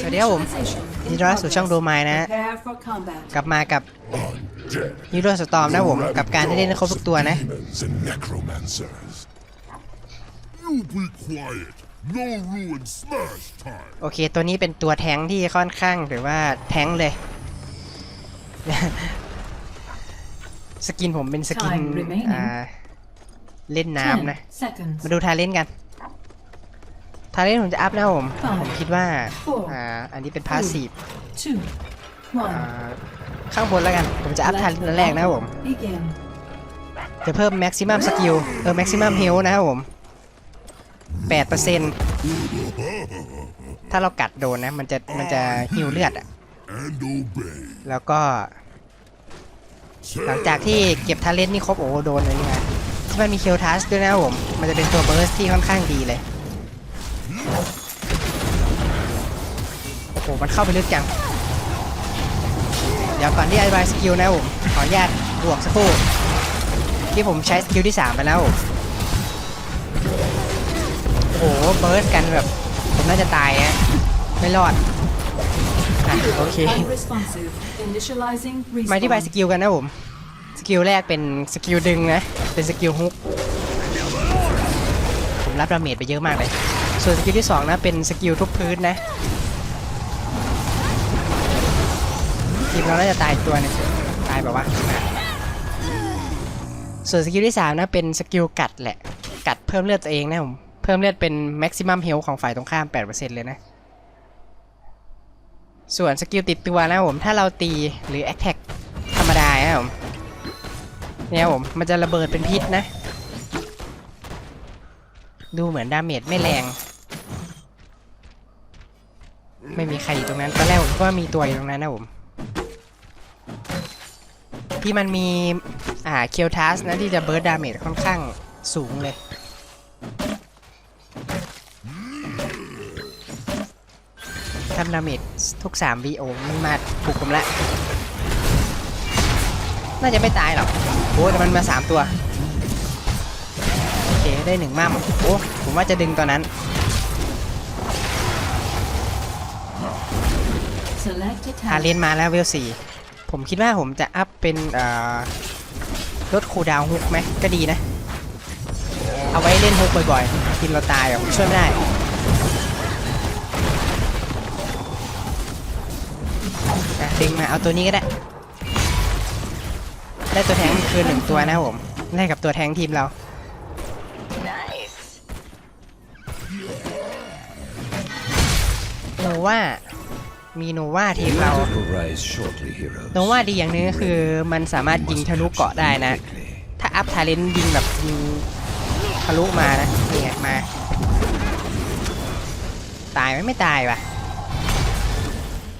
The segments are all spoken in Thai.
สวัสดีครับผมยินดีต้อนรับสู่ช่องโดมายนะฮะ Prepare for combat. กลับมากับฮีโร่สตอมนะผม กับการที่เล่นครบทุกตัวนะ Demons and necromancers. You be quiet. No ruin smash time. โอเค ตัวนี้เป็นตัวแท้งที่ค่อนข้างหรือว่าแท้งเลย สกินผมเป็นสกิน Time remaining อ่า เล่นน้ำนะ Ten seconds. มาดูทาเล่นกัน ทาเล่นผมจะอัพนะผม Five ผมคิดว่า Four อ่า อันนี้เป็นพาสซีฟ Two. อ่า One. ข้างบนแล้วกัน ผมจะอัพทาเล่นแรกนะครับผม Begin. จะเพิ่ม maximum skill เออ maximum health นะครับผม8%ถ้าเรากัดโดนนะ มันจะ มันจะฮิวเลือดอะ And obey. แล้วก็ หลังจากที่เก็บทาเลนนี่ครบโอ้โหโดนเลยนี่ไงที่มันมีเคียวทัสด้วยนะครับผม มันจะเป็นตัวเบิร์สที่ค่อนข้างดีเลย โอ้โห มันเข้าไปลึกจัง เดี๋ยวก่อนที่อธิบายสกิลนะผมขออนุญาตบวกสักครู่ ที่ผมใช้สกิลที่ 3 ไปแล้ว โอ้โห เบิร์สกันแบบ ผมน่าจะตายฮะไม่รอดอะโอเค มาที่บายสกิลกันนะผม สกิลแรกเป็นสกิลดึงนะ เป็นสกิลฮุก ผมรับดาเมจไปเยอะมากเลย ส่วนสกิลที่ 2 นะ เป็นสกิลทุบพื้นนะทีมเราน่าจะตายตัวนึงตายแบบว่าส่วนสกิลที่ 3 นะ เป็นสกิลกัดแหละ กัดเพิ่มเลือดตัวเองนะผม เพิ่มเลือดเป็นแม็กซิมัมเฮลของฝ่ายตรงข้าม 8%เลยนะ ส่วนสกิลติดตัวนะผม ถ้าเราตีหรือแอคแท็กธรรมดานะผมเนี่ยผม มันจะระเบิดเป็นพิษนะ ดูเหมือนดาเมจไม่แรง ไม่มีใครอยู่ตรงนั้นตอนแรกผมก็ว่ามีตัวอยู่ตรงนั้นนะผมที่มันมีอ่าเคียวทัสนะที่จะเบิร์ดดาเมจค่อนข้างสูงเลยทำดาเมจทุก3วีโอมันมาปลุกผมละน่าจะไม่ตายหรอกโอ้แต่มันมา3ตัวโอเคได้หนึ่งมั่มโอ้ผมว่าจะดึงตอนนั้น Select a ฮา talent. เลนมาแล้วเวลสี่ผมคิดว่าผมจะอัพเป็นเอ่อลดคูลดาวน์ฮุกไหมก็ดีนะ เอาไว้เล่นฮุกบ่อยๆทีมเราตายอะผมช่วยไม่ได้อะดึงมาเอาตัวนี้ก็ได้ ได้ตัวแทงคืนหนึ่งตัวนะครับผมแลกกับตัวแทงทีมเราโนว่า มีโนวาทีมเราโนวาดีอย่างหนึงก็คือมันสามารถยิงทะลุเกาะได้นะ ถ้าอัพทาเลนยิงแบบยิงทะลุมานะนี่ไงมา ตายไหมไม่ตายว่ะ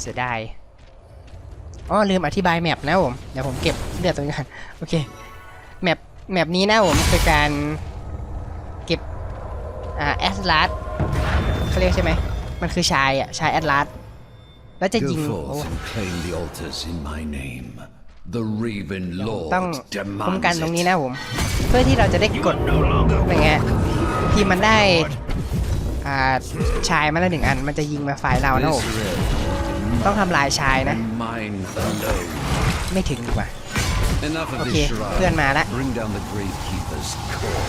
เสียดายอ๋อลืมอธิบายแมปนะผม เดี๋ยวผมเก็บเลือดตรงนี้ก่อนโอเคแมปแมปนี้นะผมคือการเก็บอ่าแอสลาสเขาเรียกใช่ไหมมันคือชายอะชายแอสลาส แล้วจะยิง Go โอ้ forth and claim the altars in my name. The Raven Lord ต้องคุ้มกัน demands ตรงนี้ it. นะผม เพื่อที่เราจะได้กดอย่างเงี้ยที่มันได้อ่าชายมาแล้วหนึ่งอัน มันจะยิงมาฝ่ายเรานะผม This realm ต้องทำลายชายนะ and mine alone. ไม่ถึงดีกว่า Enough of Okay, this charade. เพื่อนมาละ Bring down the Gravekeeper's core.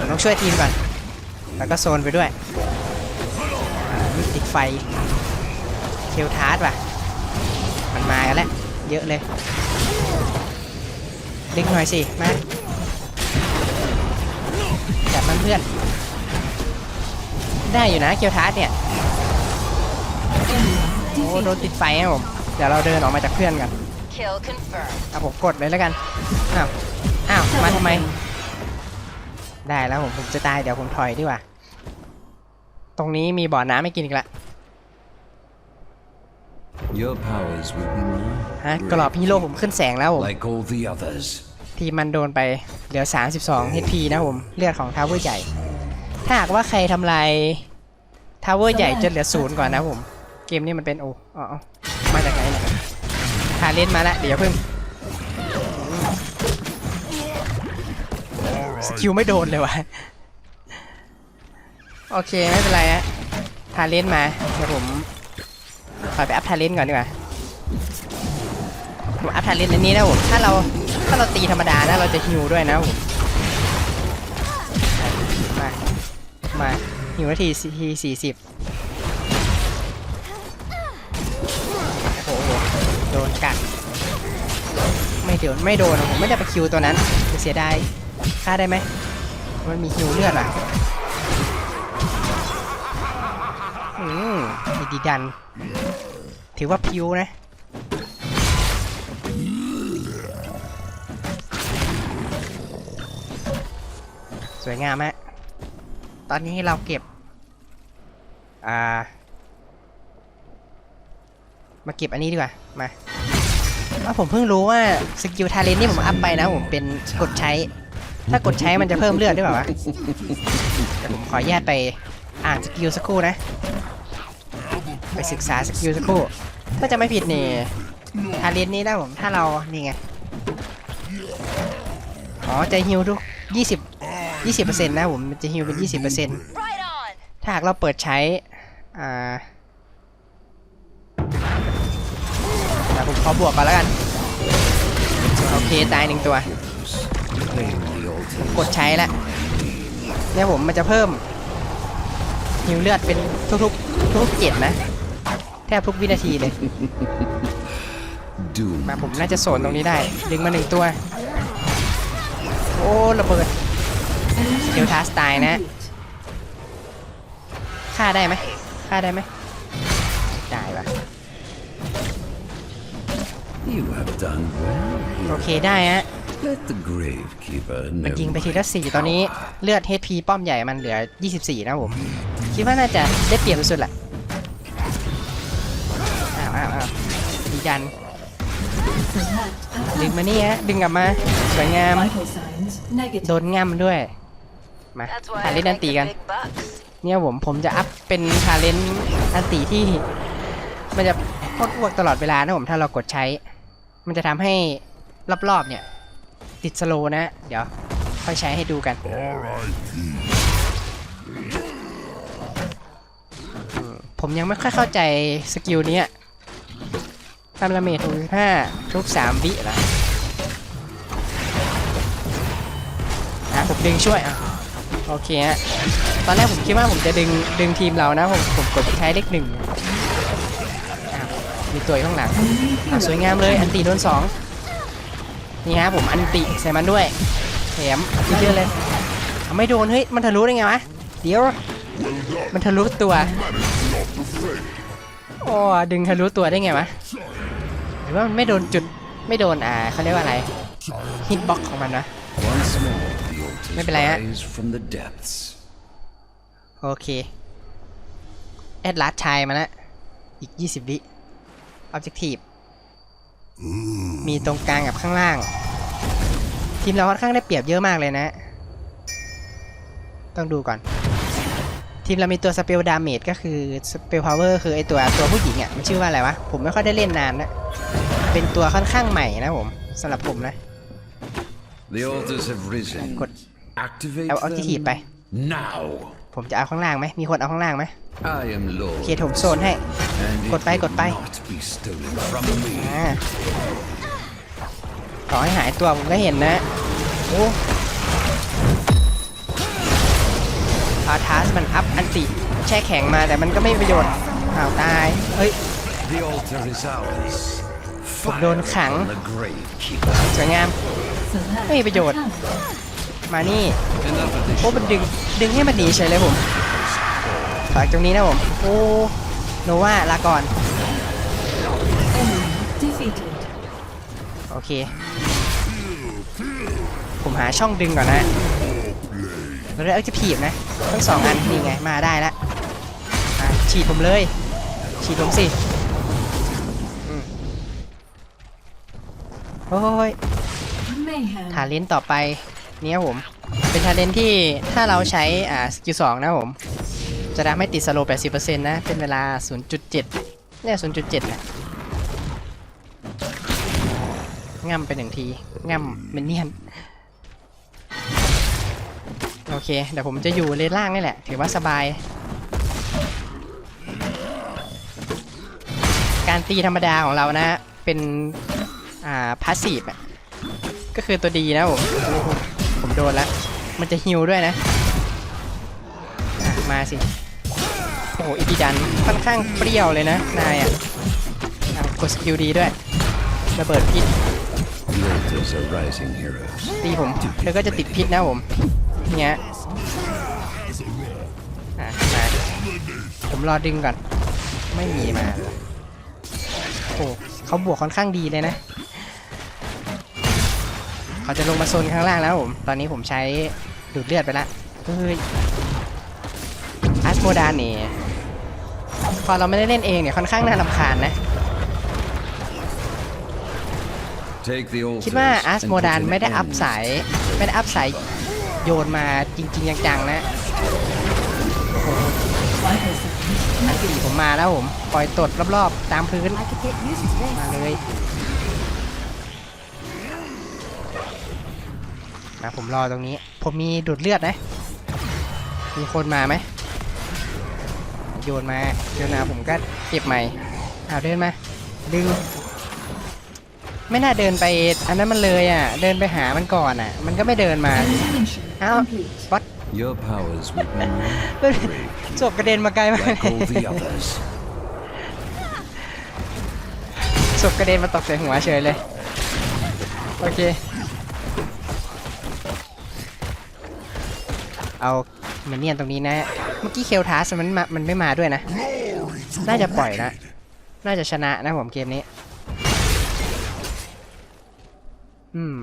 ผมต้องช่วยทีมก่อน แล้วก็โซนไปด้วยอ่ามี ติดไฟเคลทาร์ดว่ะ มันมากันแล้ว เยอะเลยดึงหน่อยสิ มาจับมันเพื่อน ได้อยู่นะเกียวทาร์ดเนี่ย โอ้โดนติดไฟครับผม เดี๋ยวเราเดินออกมาจากเพื่อนกัน Kill confirmed. เอาผมกดเลยแล้วกัน อ้าว อ้าว มาทำไม ได้แล้วผม ผมจะตาย เดี๋ยวผมถอยดีกว่า ตรงนี้มีบ่อน้ำไม่กินอีกละ Your powers will be more ฮะกรอบฮีโร่ผมขึ้นแสงแล้วผม like all the others. ทีมมันโดนไปเหลือ 32 HP นะผมเลือดของทาวเวอร์ใหญ่ ถ้าหากว่าใครทำลายทาวเวอร์ใหญ่จนเหลือศูนย์ก่อนนะผมเกมนี้มันเป็นโอ้อ๋ออ๋อมาจากไหนเนี่ยคาเล่นมาแล้วเดี๋ยวเพิ่งสกิลไม่โดนเลยวะ โอเค ไม่เป็นไรฮะทาเลนมาเดี๋ยวผมขอไปอัพทาเลนก่อนดีกว่าผมอัพทาเลนอันนี้นะผมถ้าเราถ้าเราตีธรรมดานะเราจะฮิวด้วยนะผมมามาฮิวนาทีทีสี่สิบโอ้โหโดนกัดไม่โดนไม่โดนผมไม่ได้ไปคิวตัวนั้นเสียดายฆ่าได้ไหมมันมีฮิวเลือดอะ อืมอดีดัน ถือว่าพิวนะ สวยงามฮะ ตอนนี้เราเก็บ อ่า มาเก็บอันนี้ดีกว่า มาว่าผมเพิ่งรู้ว่าสกิลทาเลนนี่ผมอัพไปนะผมเป็นกดใช้ ถ้ากดใช้มันจะเพิ่มเลือดด้วยเปล่าวะเดี๋ยวผมขอแยกไปอ่านสกิลสักครู่นะ ศึกษาสกิลสักครู่ถ้าจะไม่ผิดนี่ทาเลนนี้นะผมถ้าเรานี่ไงอ๋อจะฮิวทุก20 20%นะผมมันจะฮิวเป็น 20%ถ้าหากเราเปิดใช้อ่าผมขอบวกก่อนแล้วกันโอเคตายหนึ่งตัวกดใช้แล้วเนี่ยผมมันจะเพิ่มฮิวเลือดเป็นทุกๆทุกๆเจ็ดนะ ทบทุกวินาทีเลย Doom. มาผมน่าจะโซนตรงนี้ได้ ดึงมาหนึ่งตัว โอ้ระเบิดเดลทาสไตล์นะฆ่าได้ไหมฆ่าได้ไหมได้ปะ You have done well. โอเคได้ฮะ Let the gravekeeper มัน know. ยิงไปทีละสี่ตอนนี้เลือด HP ป้อมใหญ่มันเหลือ 24 นะผม คิดว่าน่าจะได้เปรียบสุดๆแหละ ดีดัน Select ดึงมานี่ฮะดึงกลับมาสวยงาม vital signs negative. โดนง่ำด้วย มา That's ทา why เล I นอัน make ตี the กัน big bucks. เนี่ยผมผมจะอัพเป็นทาเลนอันตีที่ มันจะพดพวกตลอดเวลานะผมถ้าเรากดใช้ มันจะทำให้รอบๆเนี่ย ติดสโลว์นะ เดี๋ยว ค่อยใช้ให้ดูกัน R.I.P. ผมยังไม่ค่อยเข้าใจสกิลเนี้ ยทำละเมทุกห้าทุกสามวิละอะผมดึงช่วยอะโอเคฮะตอนแรกผมคิดว่าผมจะดึงดึงทีมเรานะผมผมกดใช้เลขหนึ่งอ้าวมีตัวข้างหลังสวยงามเลยอันตีโดนสองนี่ฮะผมอันติใส่มันด้วยแถมเยอะเลยไม่โดนเฮ้ยมันทะลุได้ไงวะเดี๋ยวมันทะลุตัวโอ้ดึงทะลุตัวได้ไงวะ รือว่ามันไม่โดนจุดไม่โดนอ่าเขาเรียกว่าอะไรฮิตบ็อกของมันนะ Once more, the altars Maybe like that. rise from the depths. โอเค แอดลาสชายมาแล้วอีก 20 วิ Objective มีตรงกลางกับข้างล่าง ทีมเราค่อนข้างได้เปรียบเยอะมากเลยนะ ต้องดูก่อน ทีมเรามีตัวสเปลดาเมจก็คือสเปลพาวเวอร์คือไอตัวตัวผู้หญิงอะ มันชื่อว่าอะไรวะ ผมไม่ค่อยได้เล่นนานนะ เป็นตัวค่อนข้างใหม่นะผมสำหรับผมนะ The altars have risen. กด Activate เอา Objective ไป them now. ผมจะเอาข้างล่างไหมมีคนเอาข้างล่างไหม I am Lord. โอเคผมโซนให้ And it กดไปกดไป will not be stolen from me. อ่าต่อให้หายตัวผมก็เห็นนะโอ้อาทาสมันอัพอันติแช่แข็งมาแต่มันก็ไม่มีประโยชน์อ้าวตาย เฮ้ย The altar is ours. ผมโดนขัง On the gravekeeper. สวยงาม Select ไม่มีประโยชน์ attack. มานี่ Enough of this. โอ้มันดึง ดึงให้มันหนีเฉยเลยผมฝากตรงนี้นะผม โอ้โนวาลาก่อน Enemy defeated. โอเค ผมหาช่องดึงก่อนนะเราได้เอ็กซ์ทีฟนะทั้งสองอันนี่ไง มาได้แล้วอะฉีดผมเลย ฉีดผมสิ โอ้ย Mayhem. ทาเลนต่อไปเนี่ยผม เป็นทาเลนที่ถ้าเราใช้อ่าสกิลสองนะผม จะทำให้ติดสโลว์80%นะ เป็นเวลา 0.7เนี่ย0.7นะง่ำไปหนึ่งทีง่ำเป็นเนียนโอเค เดี๋ยวผมจะอยู่เลนล่างนี่แหละ ถือว่าสบาย การตีธรรมดาของเรานะ เป็น อ่าพาสซีฟอะก็คือตัวดีนะผมผมโดนแล้ว มันจะฮิวด้วยนะะมาสิ โอ้โหอีพีดันค่อนข้างเปรี้ยวเลยนะ นายอะกดสกิลดีด้วย ระเบิดพิษตีผม เธอก็จะติดพิษนะผมเงี้ยอะมาผมรอดึงก่อน ไม่มีมา โอ้เขาบวกค่อนข้างดีเลยนะ เขาจะลงมาโซนข้างล่างแล้วผม ตอนนี้ผมใช้ดูดเลือดไปละเฮ้ยอาสโมดานนี่พอเราไม่ได้เล่นเองเนี่ยค่อนข้างน่ารำคาญนะ Take the altars คิดว่าอาร์ส and โม put ดาน an ไม่ได้อัพ end สายไม่ได้อัพสายโยนมาจริง ๆ จังๆนะ Vital signs อันสี่ผมมาแล้วผมปล่อยตดรอบๆ ตามพื้น I could get used to this. มาเลย มาผมรอตรงนี้ ผมมีดูดเลือดนะ มีคนมาไหม โยนมา โยนมาผมก็เก็บใหม่อ้าวเดินมา ดึง ไม่น่าเดินไป อันนั้นมันเลยอะ เดินไปหามันก่อนอะ มันก็ไม่เดินมา Extinction Ow. complete. วัด Your powers would be ศพกระเด็นมาไกลมาก like all the others. ศพกระเด็นมาตกใส่หัวเฉยเลย โอเค เอาเหมือนเนียนตรงนี้นะเมื่อกี้เคลทัสมันมามันไม่มาด้วยนะ น่าจะปล่อยนะ น่าจะชนะนะผมเกมนี้ อืม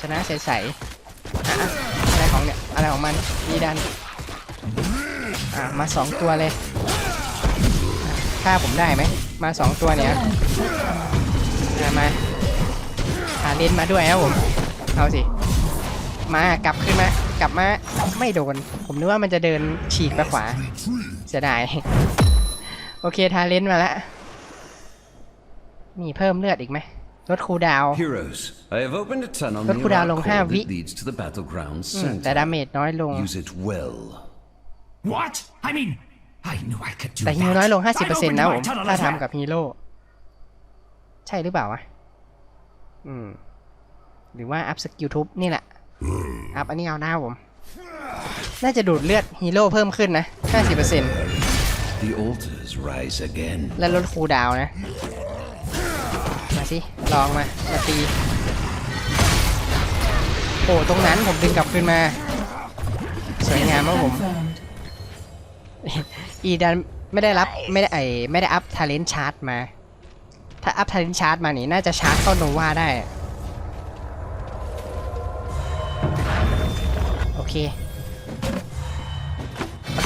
ชนะใสๆอะอะไรของเนี่ย อะไรของมันดีดัน อะ มาสองตัวเลยฆ่าผมได้ไหม มาสองตัวเนี่ยมา หาเลนมาด้วยครับผม เอาสิ มากลับขึ้นมากลับมาไม่โดน ผมนึกว่ามันจะเดินฉีกไปขวา เสียดาย โอเคทาเลนมาแล้วมีเพิ่มเลือดอีกไหมลดคูลดาวน์ Heroes, I have opened a tunnel Lord near Kudao our Long core Ha, that vi- leads to the battleground อืมแต่ center. ดาเมจน้อยลง Use it well. What? I mean, I knew I could do แต่ฮิว that. น้อยลง I 50% opened นะผ my ม tunnel ถ้า as well. ทำกับฮีโร่ใช่หรือเปล่าวะ อืม หรือว่าอัพสกิลทุบนี่แหละ อัพอันนี้เอาหน้าผม น่าจะดูดเลือดฮีโร่เพิ่มขึ้นนะ 50% The altars rise again. และลดคูลดาวน์นะ มาสิ ลองมา มาตีโอ้ตรงนั้นผมดึงกลับคืนมา สวยงามมากผม Confirmed. อีดันไม่ได้รับไม่ได้ไอไม่ได้อัพทาเลนชาร์จมา ถ้าอัพทาเลนชาร์จมานี่น่าจะชาร์จเข้าโนวาได้ โอเค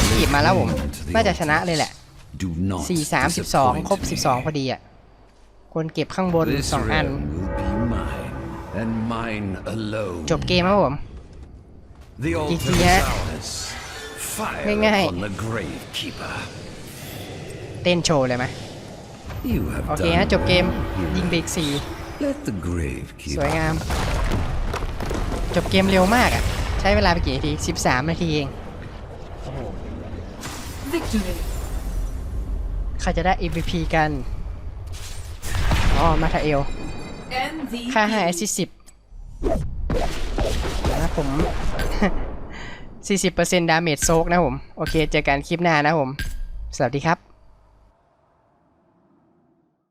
ขีบมาแล้วผม น่าจะชนะเลยแหละ Do not 4 3 12 ครบ disappoint me. 12 พอดีอะควรเก็บข้างบน This 2อัน realm will be mine, and mine alone. จบเกมครับผม The altar GG is ฮะ ours. Fire ง่ายๆ upon the grave keeper. เต้นโชว์เลยไหม You have โอเค done ฮะจบเกม well, ยิงไปอีก Let the grave 4ส keeper วยงาม จบเกมเร็วมากอะใช้เวลาไปกี่นาที13 นาทีเอง Victory. ใครจะได้ MVP กัน อ๋อ มาทาเอล MVP. ค่า5แอสซิส10นะผม 40%ดาเมจโซกนะผม โอเค เจอกันคลิปหน้านะผม สวัสดีครับ